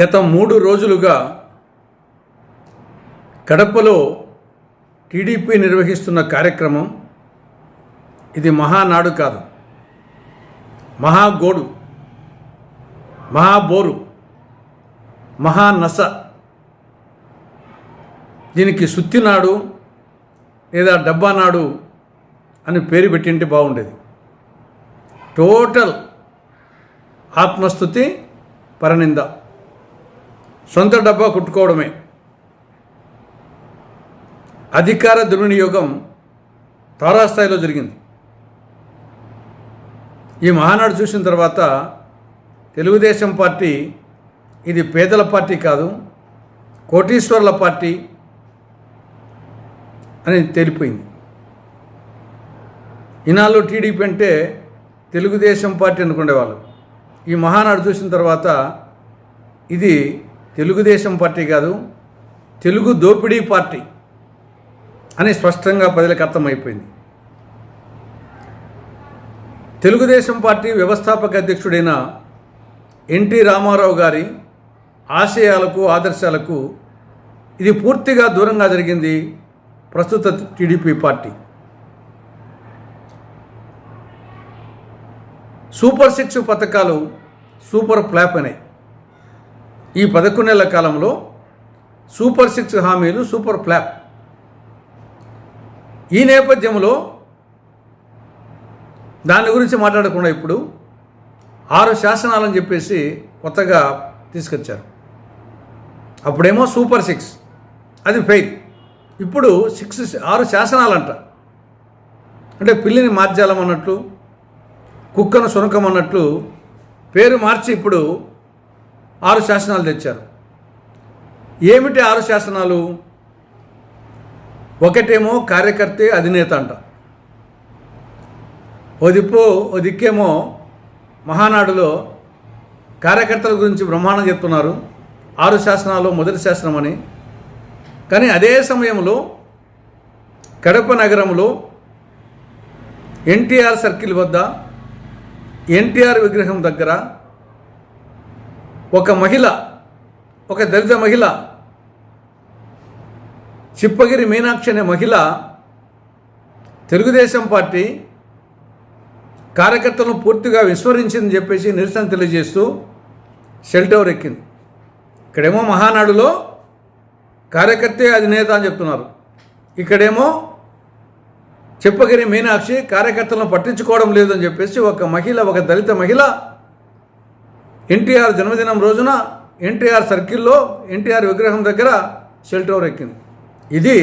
గత మూడు రోజులుగా కడపలో టీడీపీ నిర్వహిస్తున్న కార్యక్రమం ఇది మహానాడు కాదు. మహాగోడు మహాబోరు మహానస. దీనికి సుత్తినాడు లేదా డబ్బానాడు అని పేరు పెట్టింటే బాగుండేది. టోటల్ ఆత్మస్థుతి పరనింద. సొంత డబ్బా కుట్టుకోవడమే. అధికార దుర్వినియోగం తారాస్థాయిలో జరిగింది. ఈ మహానాడు చూసిన తర్వాత తెలుగుదేశం పార్టీ ఇది పేదల పార్టీ కాదు కోటీశ్వర్ల పార్టీ అని తేలిపోయింది. ఇన్నాళ్ళు టీడీపీ అంటే తెలుగుదేశం పార్టీ అనుకునేవాళ్ళు. ఈ మహానాడు చూసిన తర్వాత ఇది తెలుగుదేశం పార్టీ కాదు తెలుగు దోపిడీ పార్టీ అని స్పష్టంగా ప్రజలకు అర్థమైపోయింది. తెలుగుదేశం పార్టీ వ్యవస్థాపక అధ్యక్షుడైన ఎన్టీ రామారావు గారి ఆశయాలకు ఆదర్శాలకు ఇది పూర్తిగా దూరంగా జరిగింది ప్రస్తుత టీడీపీ పార్టీ. సూపర్ సిక్స్ పథకాలు సూపర్ ఫ్లాప్ అయినాయి. ఈ పదకొండు నెలల కాలంలో సూపర్ సిక్స్ హామీలు సూపర్ ఫ్లాప్. ఈ నేపథ్యంలో దాని గురించి మాట్లాడకుండా ఇప్పుడు ఆరు శాసనాలని చెప్పేసి కొత్తగా తీసుకొచ్చారు. అప్పుడేమో సూపర్ సిక్స్. అది ఫెయిల్. ఇప్పుడు సిక్స్ ఆరు శాసనాలంట. అంటే పిల్లిని మార్చాలమన్నట్లు కుక్కను సునకం అన్నట్లు పేరు మార్చి ఇప్పుడు ఆరు శాసనాలు తెచ్చారు. ఏమిటి ఆరు శాసనాలు? ఒకటేమో కార్యకర్తే అధినేత అంట. ఒదిపో ఒదిక్కేమో ఓ దిక్కేమో మహానాడులో కార్యకర్తల గురించి బ్రహ్మాండం చెప్తున్నారు. ఆరు శాసనాలు మొదటి శాసనం అని కానీ అదే సమయంలో కడప నగరంలో ఎన్టీఆర్ సర్కిల్ వద్ద ఎన్టీఆర్ విగ్రహం దగ్గర ఒక మహిళ ఒక దళిత మహిళ చిప్పగిరి మీనాక్షి అనే మహిళ తెలుగుదేశం పార్టీ కార్యకర్తలను పూర్తిగా విస్మరించిందని చెప్పేసి నిరసన తెలియజేస్తూ షెల్టవర్ ఎక్కింది. ఇక్కడేమో మహానాడులో కార్యకర్తే అధినేత అని చెప్తున్నారు. ఇక్కడేమో చెప్పగిరి మీనాక్షి కార్యకర్తలను పట్టించుకోవడం లేదని చెప్పేసి ఒక మహిళ ఒక దళిత మహిళ ఎన్టీఆర్ జన్మదినం రోజున ఎన్టీఆర్ సర్కిల్లో ఎన్టీఆర్ విగ్రహం దగ్గర షెల్టర్ ఎక్కింది? ఇది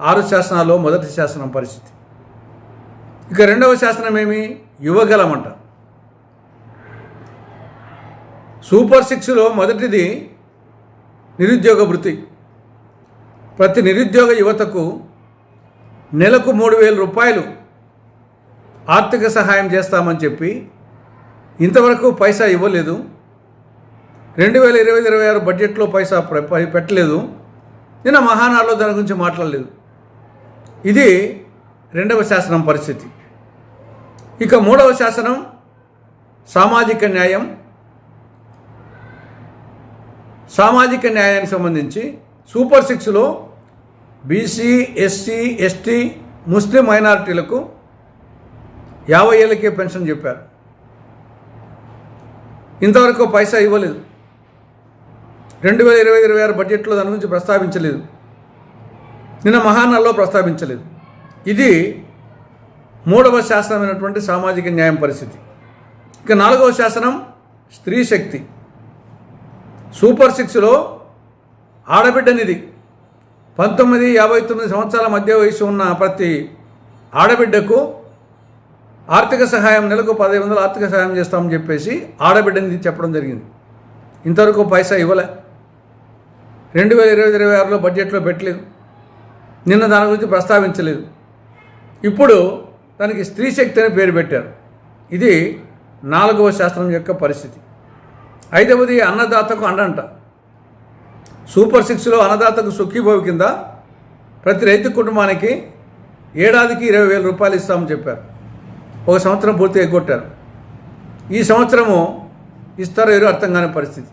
ఆరు శాసనాల్లో మొదటి శాసనం పరిస్థితి. ఇక రెండవ శాసనం ఏమి? యువగలమంట. సూపర్ సిక్స్లో మొదటిది నిరుద్యోగ వృత్తి. ప్రతి నిరుద్యోగ యువతకు నెలకు మూడు వేల రూపాయలు ఆర్థిక సహాయం చేస్తామని చెప్పి ఇంతవరకు పైసా ఇవ్వలేదు. రెండు వేల ఇరవై ఇరవై ఆరు బడ్జెట్లో పైసా పెట్టలేదు. నిన్న మహానాడులో దాని గురించి మాట్లాడలేదు. ఇది రెండవ శాసనం పరిస్థితి. ఇక మూడవ శాసనం సామాజిక న్యాయం. సామాజిక న్యాయానికి సంబంధించి సూపర్ సిక్స్లో బీసీ ఎస్సీ ఎస్టీ ముస్లిం మైనారిటీలకు యాభై ఏళ్ళకే పెన్షన్ చెప్పారు. ఇంతవరకు పైసా ఇవ్వలేదు. రెండు వేల ఇరవై ఇరవై ఆరు బడ్జెట్లో దాని గురించి ప్రస్తావించలేదు. నిన్న మహానాల్లో ప్రస్తావించలేదు. ఇది మూడవ శాసనమైనటువంటి సామాజిక న్యాయం పరిస్థితి. ఇక నాలుగవ శాసనం స్త్రీ శక్తి. సూపర్ సిక్స్లో ఆడబిడ్డనిది పంతొమ్మిది యాభై తొమ్మిది సంవత్సరాల మధ్య వయసు ఉన్న ప్రతి ఆడబిడ్డకు ఆర్థిక సహాయం నెలకు పదిహేను వందలు ఆర్థిక సహాయం చేస్తామని చెప్పేసి ఆడబిడ్డని చెప్పడం జరిగింది. ఇంతవరకు పైసా ఇవ్వలే. రెండు వేల ఇరవై ఇరవై ఆరులో బడ్జెట్లో పెట్టలేదు. నిన్న దాని గురించి ప్రస్తావించలేదు. ఇప్పుడు దానికి స్త్రీ శక్తి అని పేరు పెట్టారు. ఇది నాలుగవ శాస్త్రం యొక్క పరిస్థితి. ఐదవది అన్నదాతకు అండంట. సూపర్ సిక్స్లో అన్నదాతకు సుఖీభవి కింద ప్రతి రైతు కుటుంబానికి ఏడాదికి ఇరవై వేల రూపాయలు ఇస్తామని చెప్పారు. ఒక సంవత్సరం పూర్తిగా ఎగ్గొట్టారు. ఈ సంవత్సరము ఇస్తారో ఏదో అర్థం కాని పరిస్థితి.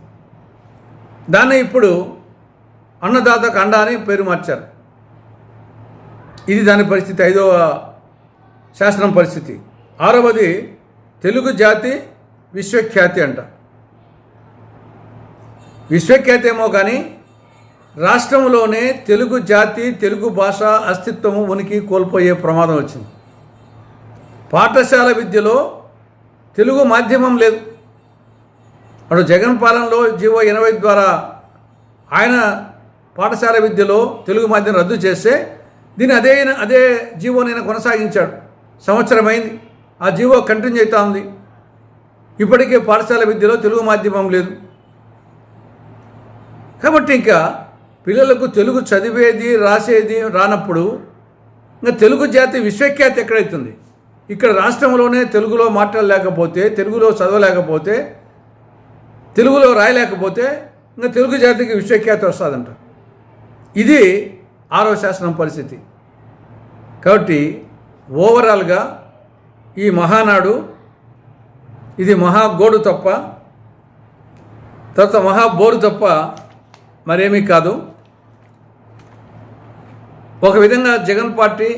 దాన్ని ఇప్పుడు అన్నదాతకు అండ అని పేరు మార్చారు. ఇది దాని పరిస్థితి ఐదవ శాస్త్రం పరిస్థితి. ఆరవది తెలుగు జాతి విశ్వఖ్యాతి అంట. విశ్వఖ్యాతి ఏమో కానీ రాష్ట్రంలోనే తెలుగు జాతి తెలుగు భాష అస్తిత్వము ఉనికి కోల్పోయే ప్రమాదం వచ్చింది. పాఠశాల విద్యలో తెలుగు మాధ్యమం లేదు. అటు జగన్ పాలనలో జీవో ఎనభై ద్వారా ఆయన పాఠశాల విద్యలో తెలుగు మాధ్యమం రద్దు చేస్తే దీన్ని అదే అదే జీవో నేను కొనసాగించాడు. సంవత్సరం అయింది ఆ జీవో కంటిన్యూ అవుతా ఉంది. ఇప్పటికే పాఠశాల విద్యలో తెలుగు మాధ్యమం లేదు. కాబట్టి ఇంకా పిల్లలకు తెలుగు చదివేది రాసేది రానప్పుడు ఇంకా తెలుగు జాతి విశ్వఖ్యాతి ఎక్కడైతుంది? ఇక్కడ రాష్ట్రంలోనే తెలుగులో మాట్లాడలేకపోతే తెలుగులో చదవలేకపోతే తెలుగులో రాయలేకపోతే ఇంకా తెలుగు జాతికి విశ్వఖ్యాతి వస్తుందంట. ఇది ఆరో శాసనం పరిస్థితి. కాబట్టి ఓవరాల్గా ఈ మహానాడు ఇది మహాగోడు తప్ప తర్వాత మహాబోరు తప్ప మరేమీ కాదు. ఒక విధంగా జగన్ పార్టీ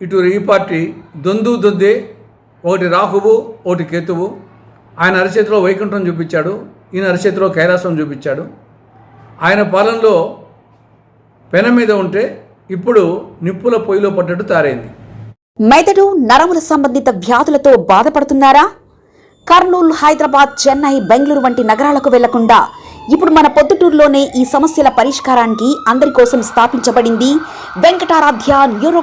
ఇటు ఈ పార్టీ దొందు దొందే ఒకటి రాహువు ఒకటి కేతువు. ఆయన అరచేతిలో వైకుంఠం చూపించాడు ఈయన అరచేతిలో కైలాసం చూపించాడు. ఆయన పాలనలో పెన మీద ఉంటే ఇప్పుడు నిప్పుల పొయ్యిలో పడ్డట్టు తారైంది. మెదడు నరముల సంబంధిత వ్యాధులతో బాధపడుతున్నారా? కర్నూలు హైదరాబాద్ చెన్నై బెంగళూరు వంటి నగరాలకు వెళ్ళకుండా ఇప్పుడు మన పొద్దుటూరులోనే ఈ సమస్యల పరిష్కారానికి అందరి కోసం స్థాపించబడింది వెంకటారాధ్య న్యూరో